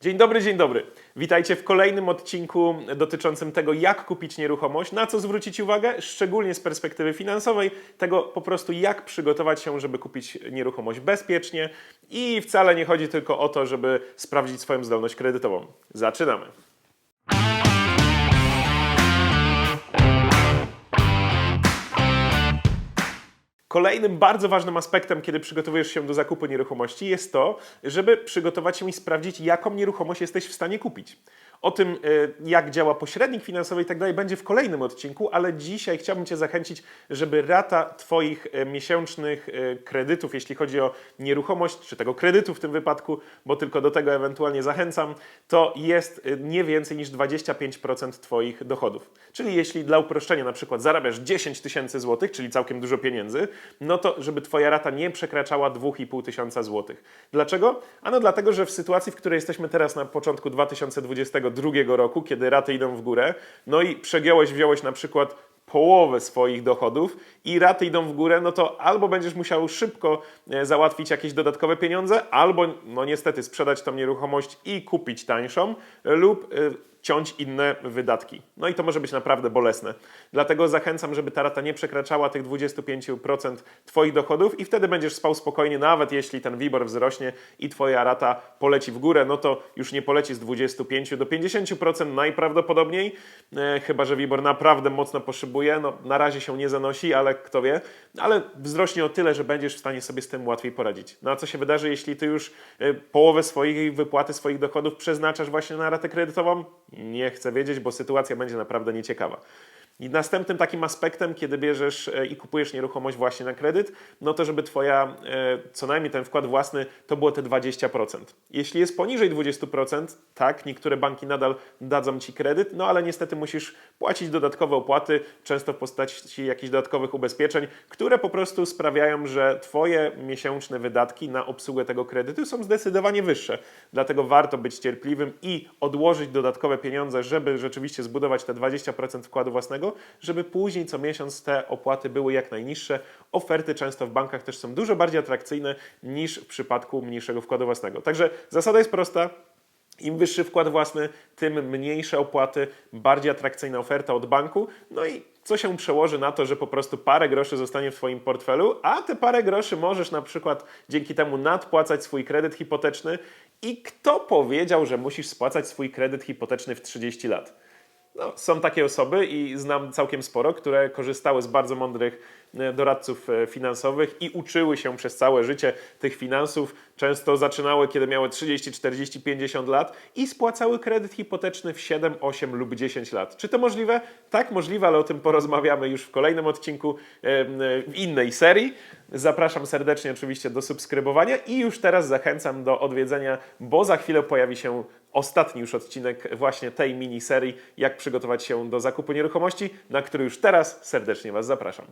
Dzień dobry, dzień dobry. Witajcie w kolejnym odcinku dotyczącym tego, jak kupić nieruchomość, na co zwrócić uwagę, szczególnie z perspektywy finansowej, tego po prostu, jak przygotować się, żeby kupić nieruchomość bezpiecznie. I wcale nie chodzi tylko o to, żeby sprawdzić swoją zdolność kredytową. Zaczynamy. Kolejnym bardzo ważnym aspektem, kiedy przygotowujesz się do zakupu nieruchomości, jest to, żeby przygotować się i sprawdzić, jaką nieruchomość jesteś w stanie kupić. O tym, y, jak działa pośrednik finansowy i tak dalej, będzie w kolejnym odcinku, ale dzisiaj chciałbym Cię zachęcić, żeby rata Twoich y, miesięcznych y, kredytów, jeśli chodzi o nieruchomość, czy tego kredytu w tym wypadku, bo tylko do tego ewentualnie zachęcam, to jest nie więcej niż 25% Twoich dochodów. Czyli jeśli dla uproszczenia na przykład zarabiasz 10 tysięcy złotych, czyli całkiem dużo pieniędzy, no to żeby Twoja rata nie przekraczała 2,5 tysiąca złotych. Dlaczego? Ano dlatego, że w sytuacji, w której jesteśmy teraz na początku 2022 roku, kiedy raty idą w górę, no i przegiąłeś, wziąłeś na przykład połowę swoich dochodów i raty idą w górę, no to albo będziesz musiał szybko e, załatwić jakieś dodatkowe pieniądze, albo no niestety sprzedać tą nieruchomość i kupić tańszą, lub e, ciąć inne wydatki. No i to może być naprawdę bolesne. Dlatego zachęcam, żeby ta rata nie przekraczała tych 25% Twoich dochodów i wtedy będziesz spał spokojnie, nawet jeśli ten WIBOR wzrośnie i Twoja rata poleci w górę, no to już nie poleci z 25 do 50% najprawdopodobniej, e, chyba że WIBOR naprawdę mocno poszybuje. No, na razie się nie zanosi, ale kto wie, ale wzrośnie o tyle, że będziesz w stanie sobie z tym łatwiej poradzić. No a co się wydarzy, jeśli Ty już e, połowę swojej wypłaty, swoich dochodów przeznaczasz właśnie na ratę kredytową? Nie chcę wiedzieć, bo sytuacja będzie naprawdę nieciekawa. I następnym takim aspektem, kiedy bierzesz e, i kupujesz nieruchomość właśnie na kredyt, no to żeby Twoja, e, co najmniej ten wkład własny, to było te 20%. Jeśli jest poniżej 20%, tak, niektóre banki nadal dadzą Ci kredyt, no ale niestety musisz płacić dodatkowe opłaty, często w postaci jakichś dodatkowych ubezpieczeń, które po prostu sprawiają, że Twoje miesięczne wydatki na obsługę tego kredytu są zdecydowanie wyższe. Dlatego warto być cierpliwym i odłożyć dodatkowe pieniądze, żeby rzeczywiście zbudować te 20% wkładu własnego, żeby później co miesiąc te opłaty były jak najniższe. Oferty często w bankach też są dużo bardziej atrakcyjne niż w przypadku mniejszego wkładu własnego. Także zasada jest prosta. Im wyższy wkład własny, tym mniejsze opłaty, bardziej atrakcyjna oferta od banku. No i co się przełoży na to, że po prostu parę groszy zostanie w Twoim portfelu, a te parę groszy możesz na przykład dzięki temu nadpłacać swój kredyt hipoteczny. I kto powiedział, że musisz spłacać swój kredyt hipoteczny w 30 lat? No, są takie osoby i znam całkiem sporo, które korzystały z bardzo mądrych e, doradców e, finansowych i uczyły się przez całe życie tych finansów. Często zaczynały, kiedy miały 30, 40, 50 lat i spłacały kredyt hipoteczny w 7, 8 lub 10 lat. Czy to możliwe? Tak, możliwe, ale o tym porozmawiamy już w kolejnym odcinku e, w innej serii. Zapraszam serdecznie oczywiście do subskrybowania i już teraz zachęcam do odwiedzenia, bo za chwilę pojawi się ostatni już odcinek właśnie tej miniserii, jak przygotować się do zakupu nieruchomości, na który już teraz serdecznie Was zapraszam.